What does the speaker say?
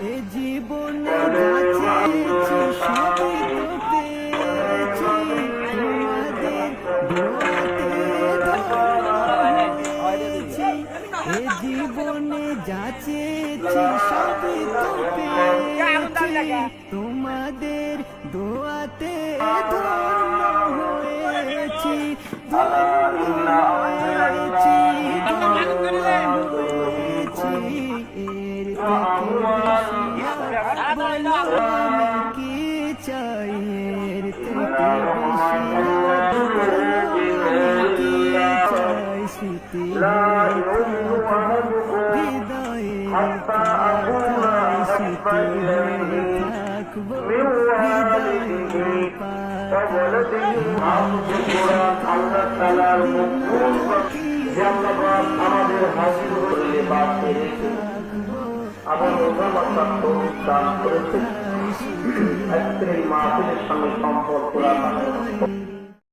এ জীবনে যাচ্ছি সবই তো পেয়েছি। তোমাদের এ জীবনে যাচেছি সবই তো পেয়েছি। তোমাদের দোয়াতে ধন্য হয়েছি ধন্য হয়েছি ধন্য হয়েছি। এর থেকে কি চাই এর থেকে বেশি চাই স্মৃতি হৃদয়ে স্মৃতি হয়ে হৃদয়ে আমাদের পেরেছে আবার ওখানে দান করেছে। মাসের সঙ্গে সম্পর্ক